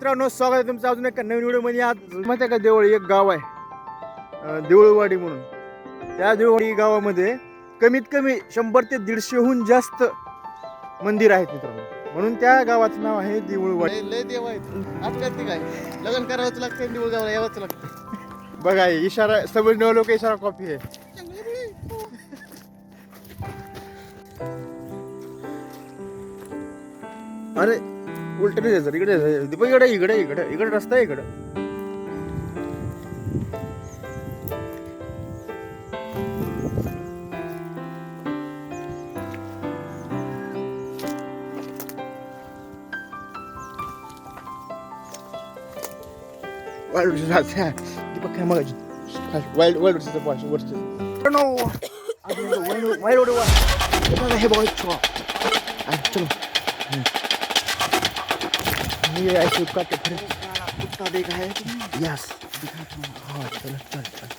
मित्रांनो स्वागत आहे तुमचं अजून एका नवीन व्हिडिओमध्ये. आज माहिती आहे का देवळी एक गाव आहे. देऊळवाडी म्हणून. त्या देऊळवाडी गावामध्ये कमीत कमी शंभर ते दीडशेहून जास्त मंदिर आहेत मित्रांनो. म्हणून त्या गावाचं नाव आहे देऊळवाडी. लय देव आहेत. काय? लग्न करावंच लागतं निवड गावाला यावंच लागतं बघा इशारा समज लोक इशारा कॉपी आहे. अरे उलट नाही जायचं. इकडे जायचं. दीपक इकडे इकडे इकडे. इकडे रस्ता आहे इकडं. वाईल्ड दीपक काय मगाची वाईल्ड वाईल्ड वरचं. पाच वरचं नो वाईल्ड वाईल्ड हे बघा चलो. चलो ये ऐसे काटे फिर कुत्ता देखा है यस हाँ चलो चल चल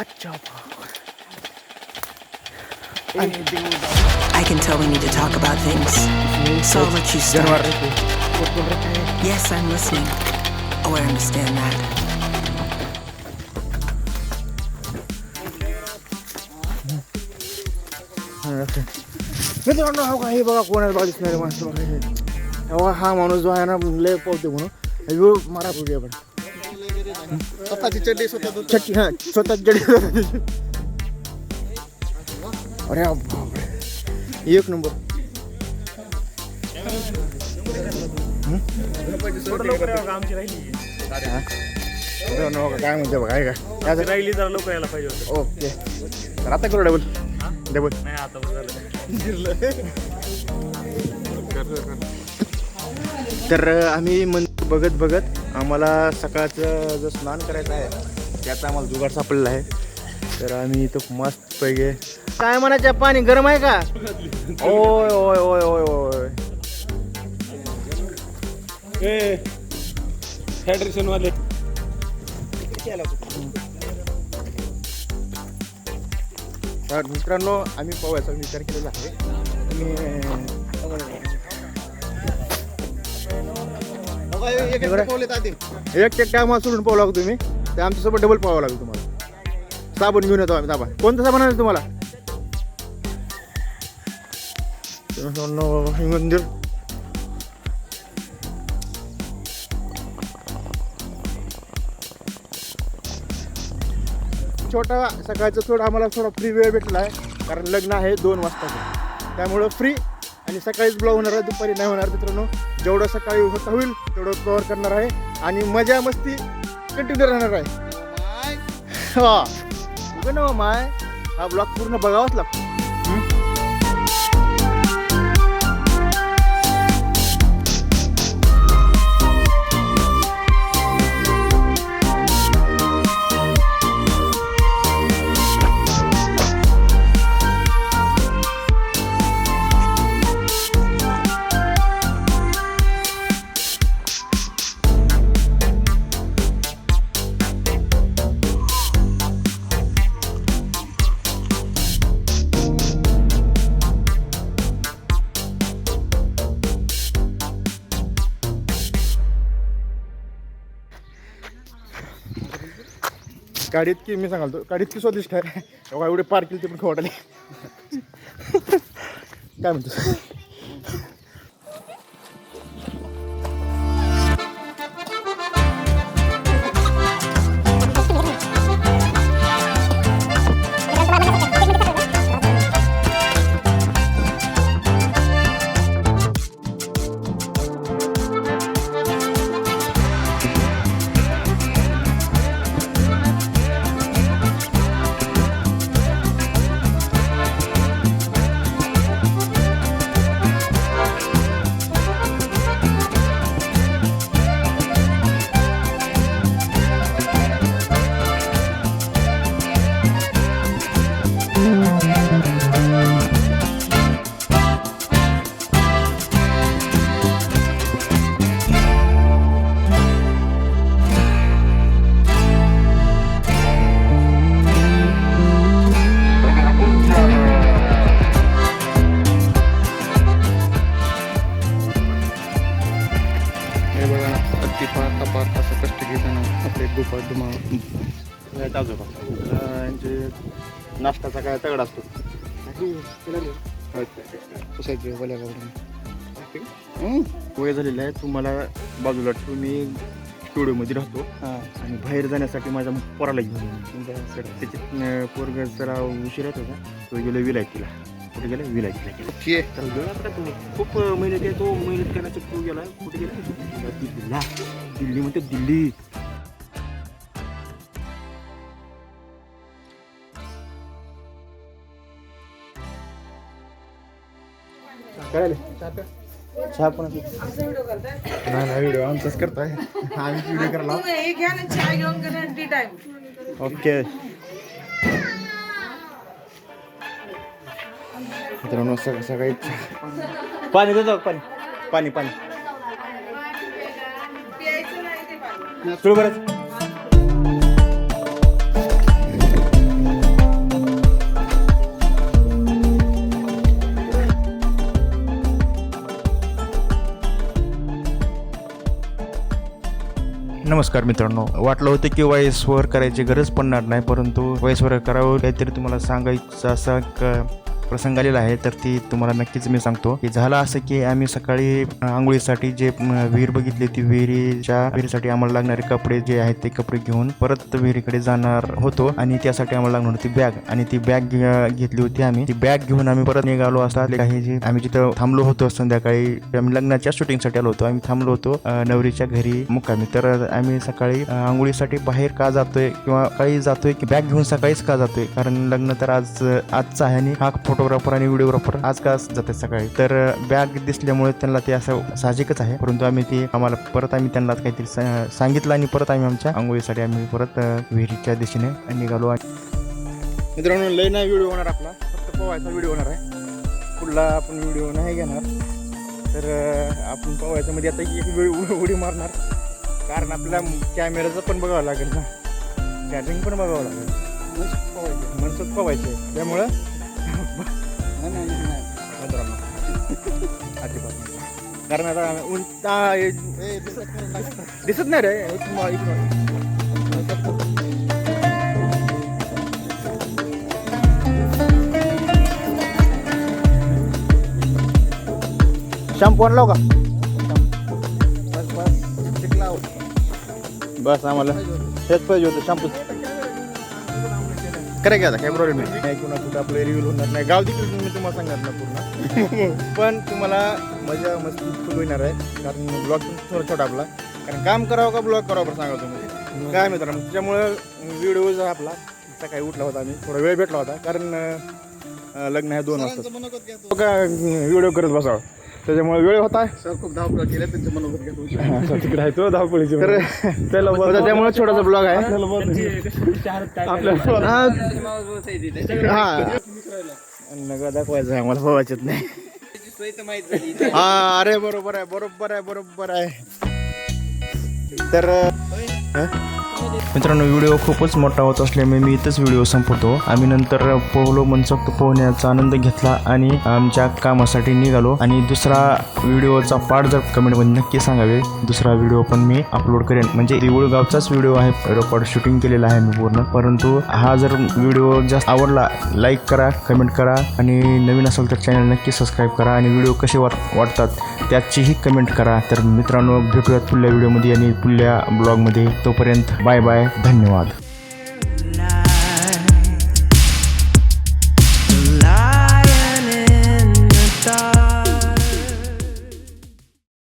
अच्छा I can tell we need to talk about things. So I'll let you जानवर start. रहते कौन कौन रहता है Yes, I'm listening. Oh, I understand that. मित्रांनो हो का हे बघा कोण आहे बघा दिसणारे माणसं बघा हे. तेव्हा हा माणूस जो आहे ना लय पावते म्हणून. हे घेऊ मारा पुढे आपण स्वतःची चड्डी स्वतः. छट्टी हा अरे बापरे एक नंबर काय म्हणते बघा आहे का याचं- राहिली जरा लोक यायला पाहिजे होतं ओके. तर आता करू डबल डबल नाही आता तर आम्ही मंदिर बघत बघत आम्हाला सकाळचं जो स्नान करायचं आहे त्याचा आम्हाला जुगाड सापडलेला आहे. तर आम्ही इथं मस्त पैकी काय म्हणायचं पाणी गरम आहे का? ओय ओय ओय ओय ओय. हायड्रेशन वाले. तर मित्रांनो आम्ही पोहायचा विचार केलेला आहे. बघा, एक एक टायमा सोडून पोहावं लागतो तुम्ही. ते आमच्यासोबत डबल पोहावं लागेल तुम्हाला. साबण घेऊन येतो आम्ही दाबा कोणतं साबण आहे तुम्हाला? मंदिर. छोटा सकाळचं थोडं आम्हाला थोडा फ्री वेळ भेटला आहे कारण लग्न आहे दोन वाजता त्यामुळं फ्री आणि सकाळीच ब्लॉग होणार आहे दुपारी नाही होणार मित्रांनो. जेवढं सकाळी होत होईल तेवढं कव्हर करणार आहे. आणि मजा मस्ती कंटिन्यू राहणार आहे. माय, हा ना माय. हा ब्लॉग पूर्ण बघावाच लागतो. गाडीत की मी सांगालतो गाडीत की स्वादिष्ट आहे तेव्हा एवढे पार केली ते पण खवटाले काय म्हणतो फार असं कष्ट घेताना आपले गोपाळ तुम्हाला आजोबा यांचे नाश्ताचा काय तगडा असतो? वय झालेलं आहे तुम्हाला बाजूला ठेवून मी स्टुडिओमध्ये राहतो. आणि बाहेर जाण्यासाठी माझ्या पोराला घेऊन त्याच्यात पोरग जरा उशीर येतो का तो गेलो विलायतीला. कुठे गेला? विलायतीला गेला. तो खूप मेहनत आहे तो मेहनत करण्याचा तो गेला कुठे गेला? दिल्लीला दिल्ली म्हणते दिल्ली. करायला चहा पण नाही नाही व्हिडिओ आमचाच करताय. आम्ही व्हिडिओ करायला तुम्ही घ्या ना चहा घेऊन करा टी टाइम ओके. मित्रांनो सग सकाळी पाणी देतो? पाणी. पाणी पाणी. प्यायचं नाही ते पाणी सुरू करायचं नमस्कार मित्रांनो. वाटलं होतं की वयसवर करायची गरज पडणार नाही परंतु वयसवर करावं काहीतरी तुम्हाला सांगायचं असा क- प्रसंग आलेला आहे तर ती तुम्हाला नक्कीच मी सांगतो. की झालं असं की आम्ही सकाळी आंघोळीसाठी जे विहीर बघितली ती विहिरीच्या विहिरीसाठी आम्हाला लागणारे कपडे जे आहेत ते कपडे घेऊन परत विहिरीकडे जाणार होतो. आणि त्यासाठी आम्हाला लागणार होती बॅग. आणि ती बॅग घेतली होती आम्ही. ती बॅग घेऊन आम्ही परत निघालो असता. काही जे आम्ही जिथं थांबलो होतो संध्याकाळी आम्ही लग्नाच्या शूटिंगसाठी आलो होतो. आम्ही थांबलो होतो नवरीच्या घरी मुक्कामी. तर आम्ही सकाळी आंघोळीसाठी बाहेर का जातोय किंवा काही जातोय की बॅग घेऊन सकाळीच का जातोय? कारण लग्न तर आज आजचं आहे आणि हा फोटो फोटोग्राफर आणि व्हिडिओग्राफर आज का जाते सकाळी? तर बॅग दिसल्यामुळे त्यांना ते असं साहजिकच आहे. परंतु आम्ही ते आम्हाला परत आम्ही त्यांना काहीतरी सा- सांगितलं आणि परत आम्ही आमच्या आंघोळीसाठी आम्ही परत विहिरीच्या दिशेने निघालो आणि मित्रांनो लय नाही व्हिडिओ होणार आपला. फक्त पोवायचा व्हिडिओ होणार आहे. पुढला आपण व्हिडिओ नाही घेणार. तर आपण पोवायचं मध्ये आता एक वेळ उडी मारणार. कारण आपल्या कॅमेऱ्याचं पण बघावं लागेल ना. चार्जिंग पण बघावं लागेल. मनसोक्त पोवायचे त्यामुळं कारण आता उलटा दिसत नाही रे. शॅम्पू आणलाव हो का? हो. बस आम्हाला. हेच पाहिजे होतं शॅम्पू आता काय प्रॉब्लेम नाही किंवा कुठं आपलं रिव्ह्यू होणार नाही. गाव देखील मी तुम्हाला सांगणार ना पूर्ण. पण तुम्हाला मजा मस्ती फुल होणार आहे. कारण ब्लॉग थोडा छोटा आपला. कारण काम करावं का ब्लॉग करावं बरं सांगा तुम्ही? काय मित्रांनो त्याच्यामुळं व्हिडिओ आपला सकाळी उठला होता आम्ही. थोडा वेळ भेटला होता. कारण लग्न आहे दोन वाजता व्हिडिओ करत बसावं. त्याच्यामुळे वेळ होता सर खूप धावपळ केल्या त्यांचं मनोगत घेतो तिकडे आहे तो धावपळीची तर होता त्यामुळे छोटासा ब्लॉग आहे. हा. नका दाखवायचं आहे मला नाही. हा अरे बरोबर आहे बरोबर आहे बरोबर आहे. तर हं? मित्रांनो व्हिडिओ खूपच मोठा होत असल्यामुळे मी इथंच व्हिडिओ संपवतो. आम्ही नंतर पोहलो मनसोक्त पोहण्याचा आनंद घेतला आणि आमच्या कामासाठी निघालो. आणि दुसरा व्हिडिओचा पार्ट जर कमेंटमध्ये नक्की सांगावे दुसरा व्हिडिओ पण मी अपलोड करेन. म्हणजे देऊळगावचाच व्हिडिओ आहे. रेकॉर्ड शूटिंग केलेला आहे मी पूर्ण. परंतु हा जर व्हिडिओ जास्त आवडला लाईक करा कमेंट करा. आणि नवीन असेल तर चॅनल नक्की सबस्क्राईब करा. आणि व्हिडिओ कसे वाट वाटतात त्याचीही कमेंट करा. तर मित्रांनो भेटूयात पुढल्या व्हिडिओमध्ये आणि पुढल्या ब्लॉगमध्ये तोपर्यंत बाय बाय धन्यवाद.